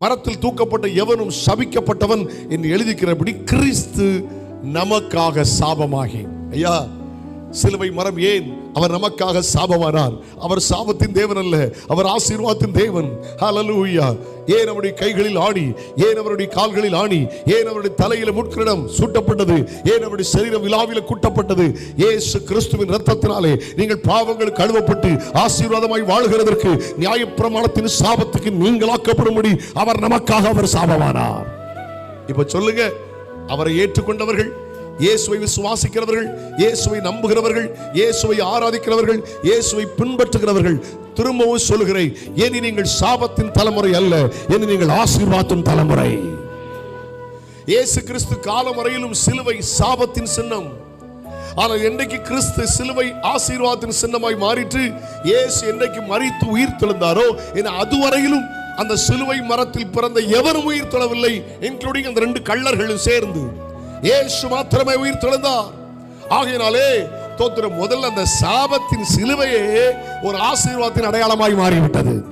மரத்தில் தூக்கப்பட்ட எவனும் சபிக்கப்பட்டவன் என்று எழுதிக்கிறபடி கிறிஸ்து நமக்காக சாபமாகி. ஐயா சிலுவை மரம் ஏன் அவர் நமக்காக சாபமானார். அவர் சாபத்தின் தேவன் அல்ல. அவர் ஆசீர்வாதத்தின் தேவன். ஹalleluya ஏன் அவருடைய கைகளில் ஆணி? ஏன் அவருடைய கால்களில் ஆணி? ஏன் அவருடைய தலையில முட்கிரடம் சூட்டப்பட்டது? ஏன் அவருடைய சரீரம் விழாவில கூட்டப்பட்டது? ஏசு கிறிஸ்துவின் ரத்தத்தினாலே நீங்கள் பாவங்கள் கழுவப்பட்டு ஆசீர்வாதமாய் வாழ்கிறதற்கு நியாயப்பிரமாணத்தின் சாபத்துக்கு நீங்களாக்கப்படும்படி அவர் நமக்காக அவர் சாபமானார். இப்ப சொல்லுங்க அவரை ஏற்றுக்கொண்டவர்கள் இயேசுவை விசுவாசிக்கிறவர்கள் இயேசுவை நம்புகிறவர்கள் இயேசுவை ஆராதிக்கிறவர்கள் இயேசுவை பின்பற்றுகிறவர்கள் திரும்பவும் சொல்லுகிறேன் இனி நீங்கள் சாபத்தின் தலைமுறை அல்ல இனி நீங்கள் ஆசீர்வாதத்தின் தலைமுறை. இயேசு கிறிஸ்து காலம் வரையிலும் சிலுவை சாபத்தின் சின்னம். ஆனால் என்றைக்கு கிறிஸ்து சிலுவை ஆசீர்வாதத்தின் சின்னமாய் மாறிட்டு இயேசு என்றைக்கு மறித்து உயிர் தெழுந்தாரோ என அதுவரையிலும் அந்த சிலுவை மரத்தில் பிறந்த எவரும் உயிர் தொழவில்லை இன்க்ளூடிங் அந்த ரெண்டு கள்ளர்களும் சேர்ந்து. இயேசு மாத்திரமே உயிர் தெழுந்தார். ஆகையினாலே தோத்திரம் முதல்ல அந்த சாபத்தின் சிலுவையே ஒரு ஆசீர்வாதத்தின் அடையாளமாய் மாறிவிட்டது.